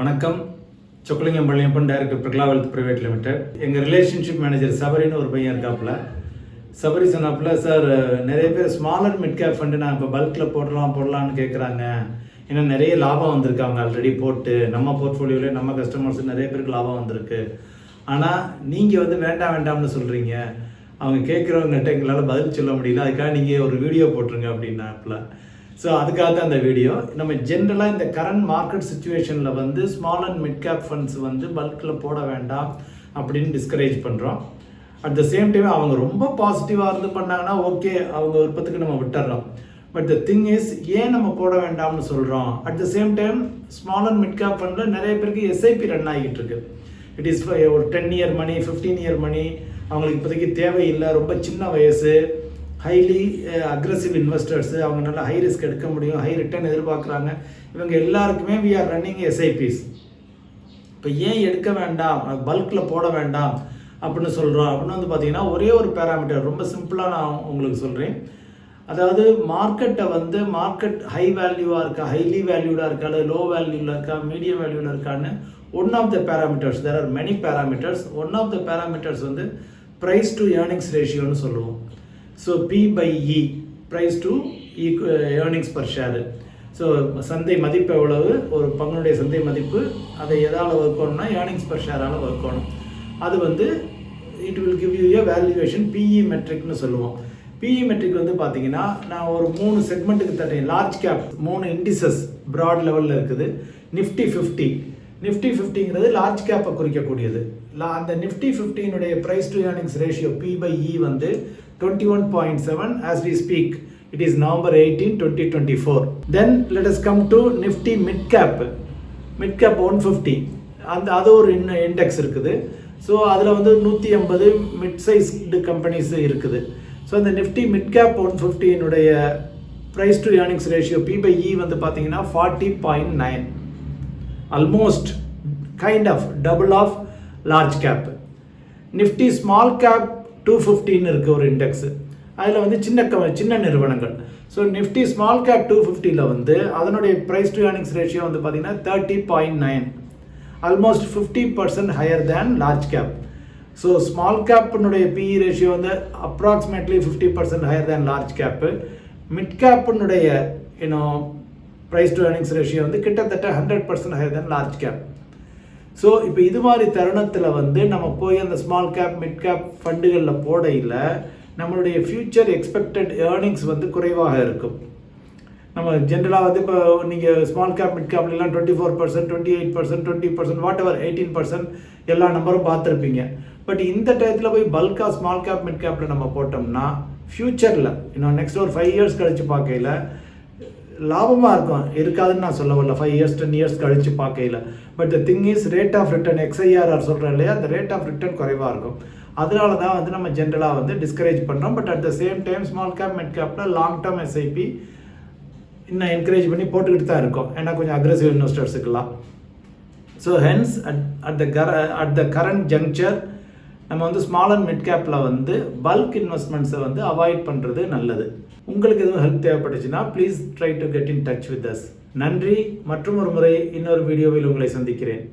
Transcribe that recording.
வணக்கம். Chockalingam Palliappan director Prakala wealth private limited. எங்கள் relationship manager சபரின்னு ஒரு பையன் இருக்காப்புல. சபரி சொன்னாப்புல சார் நிறைய பேர் ஸ்மாலர் மிட் கேப் ஃபண்டு நான் இப்போ பல்கில் போடலாம் போடலான்னு கேட்குறாங்க ஏன்னா நிறைய லாபம் வந்திருக்காங்க ஆல்ரெடி போட்டு. நம்ம போர்ட்ஃபோலியோவிலே நம்ம கஸ்டமர்ஸ் நிறைய பேருக்கு லாபம் வந்திருக்கு. ஆனால் நீங்கள் வந்து வேண்டாம் வேண்டாம்னு சொல்கிறீங்க அவங்க கேட்குறவங்ககிட்ட எங்களால் பதில் சொல்ல முடியல. அதுக்காக நீங்கள் ஒரு வீடியோ போட்டுருங்க அப்படின்னாப்புல. ஸோ அதுக்காக தான் அந்த வீடியோ நம்ம ஜென்ரலாக இந்த கரண்ட் மார்க்கெட் சுச்சுவேஷனில் வந்து small and mid cap funds வந்து பல்கில் போட வேண்டாம் அப்படின்னு டிஸ்கரேஜ் பண்ணுறோம் அட் த சேம் டைம் அவங்க ரொம்ப பாசிட்டிவாக இருந்து பண்ணாங்கன்னா ஓகே அவங்க விருப்பத்துக்கு நம்ம விட்டுறோம் பட் த திங் இஸ் ஏன் நம்ம போட வேண்டாம்னு சொல்கிறோம் at the same time small and mid cap ஃபண்டில் நிறைய பேருக்கு எஸ்ஐபி ரன் ஆகிட்டு இருக்கு. இட் இஸ் ஒரு ten year money fifteen year money அவங்களுக்கு இப்போதைக்கு தேவையில்லை ரொம்ப சின்ன வயசு. ஹைலி அக்ரஸிவ் இன்வெஸ்டர்ஸு அவங்க நல்லா ஹை ரிஸ்க் எடுக்க முடியும் ஹை ரிட்டர்ன் எதிர்பார்க்குறாங்க. இவங்க எல்லாருக்குமே வி ஆர் ரன்னிங் எஸ்ஐபிஸ் இப்போ ஏன் எடுக்க வேண்டாம்? பல்கில் போட வேண்டாம் அப்படின்னு சொல்கிறோம் அப்படின்னு வந்து பார்த்தீங்கன்னா ஒரே ஒரு பேராமீட்டர் ரொம்ப சிம்பிளாக நான் உங்களுக்கு சொல்கிறேன் அதாவது மார்க்கெட்டை வந்து மார்க்கெட் ஹை வேல்யூவாக இருக்கா ஹைலி வேல்யூடாக இருக்கா அல்லது லோ வேல்யூவில் இருக்கா மீடியம் வேல்யூவில் இருக்கான்னு one of the parameters there are many parameters one of the parameters வந்து ப்ரைஸ் டு ஏர்னிங்ஸ் ரேஷியோன்னு சொல்லுவோம். So P by E price to earnings per share so சந்தை மதிப்பு எவ்வளவு? ஒரு பங்கனுடைய சந்தை மதிப்பு அதை எதால் வகுக்கணும்னா ஏர்னிங்ஸ் பர் ஷேரால் வகுக்கணும். அது வந்து it will give you a valuation P E மெட்ரிக்னு சொல்லுவோம். பிஇ மெட்ரிக் வந்து பார்த்தீங்கன்னா நான் ஒரு மூணு செக்மெண்ட்டுக்கு தட்டேன் லார்ஜ் கேப் மூணு இண்டிசஸ் ப்ராட் லெவலில் இருக்குது. நிஃப்டி ஃபிஃப்டி நிஃப்டி ஃபிஃப்டிங்கிறது லார்ஜ் கேப்பை குறிக்கக்கூடியது. லா அந்த Nifty ஃபிஃப்டினுடைய price to earnings ratio P by E வந்து twenty one point seven as we speak it is November eighteen twenty twenty four then let us come to Nifty mid cap mid cap one fifty அந்த அது ஒரு இன்னும் index இருக்குது. So அதில் வந்து நூற்றி ஐம்பது மிட் சைஸ்டு கம்பெனிஸ் இருக்குது. ஸோ அந்த Nifty mid cap one ஃபிஃப்டியினுடைய price to earnings ratio P by E வந்து பார்த்தீங்கன்னா forty point nine almost kind of double of large cap Nifty small cap two ஃபிஃப்டின்னு இருக்குது ஒரு இண்டெக்ஸு அதில் வந்து சின்ன க சின்ன நிறுவனங்கள். So Nifty small cap two ஃபிஃப்டியில் வந்து அதனுடைய ப்ரைஸ் டு ஏர்னிங்ஸ் ரேஷியோ வந்து பார்த்தீங்கன்னா thirty point nine almost fifty percent higher than large cap so small கேப்பினுடைய BE ratio வந்து approximately fifty percent higher than large cap mid கேப்பினுடைய you know price to earnings ratio வந்து கிட்டத்தட்ட hundred percent higher than large cap so இப்போ இது மாதிரி தருணத்தில் வந்து நம்ம போய் அந்த ஸ்மால் கேப் மிட் கேப் ஃபண்டுகளில் போடையில் நம்மளுடைய ஃப்யூச்சர் எக்ஸ்பெக்டட் ஏர்னிங்ஸ் வந்து குறைவாக இருக்கும். நம்ம ஜென்ரலாக வந்து இப்போ நீங்கள் small cap mid கேப்லாம் twenty four percent twenty eight percent twenty percent whatever eighteen percent எல்லா நம்பரும் பார்த்துருப்பீங்க. பட் இந்த டயத்தில் போய் பல்காக ஸ்மால் கேப் மிட் கேப்பில் நம்ம போட்டோம்னா ஃப்யூச்சரில் இன்னும் நெக்ஸ்ட் ஒரு ஃபைவ் இயர்ஸ் கழித்து பார்க்கையில் லாபமாக இருக்கும். இருக்காதுன்னு நான் சொல்ல வரல. ஃபைவ் இயர்ஸ் டென் இயர்ஸ் கழித்து பார்க்கையில். But the thing is rate of return XIRR சொல்கிறேன் இல்லையா? அந்த ரேட் ஆஃப் ரிட்டர்ன் குறைவாக இருக்கும். அதனால தான் வந்து நம்ம ஜென்ரலாக வந்து டிஸ்கரேஜ் பண்ணுறோம் but at the same time small cap mid கேப்பில் லாங் டேர்ம் எஸ்ஐபி இன்னும் என்கரேஜ் பண்ணி போட்டுக்கிட்டு தான் இருக்கோம். ஏன்னா கொஞ்சம் aggressive இன்வெஸ்டர்ஸுக்கெல்லாம் so hence at at the கர அட் த கரண்ட் ஜங்க்சர் நம்ம வந்து ஸ்மால் அண்ட் மிட் கேப்பில் வந்து பல்க் இன்வெஸ்ட்மெண்ட்ஸை வந்து அவாய்ட் பண்ணுறது நல்லது. உங்களுக்கு எதுவும் ஹெல்ப் தேவைப்பட்டுச்சுன்னா please try to get in touch with us நன்றி மற்றும் ஒரு முறை இன்னொரு வீடியோவில் உங்களை சந்திக்கிறேன்.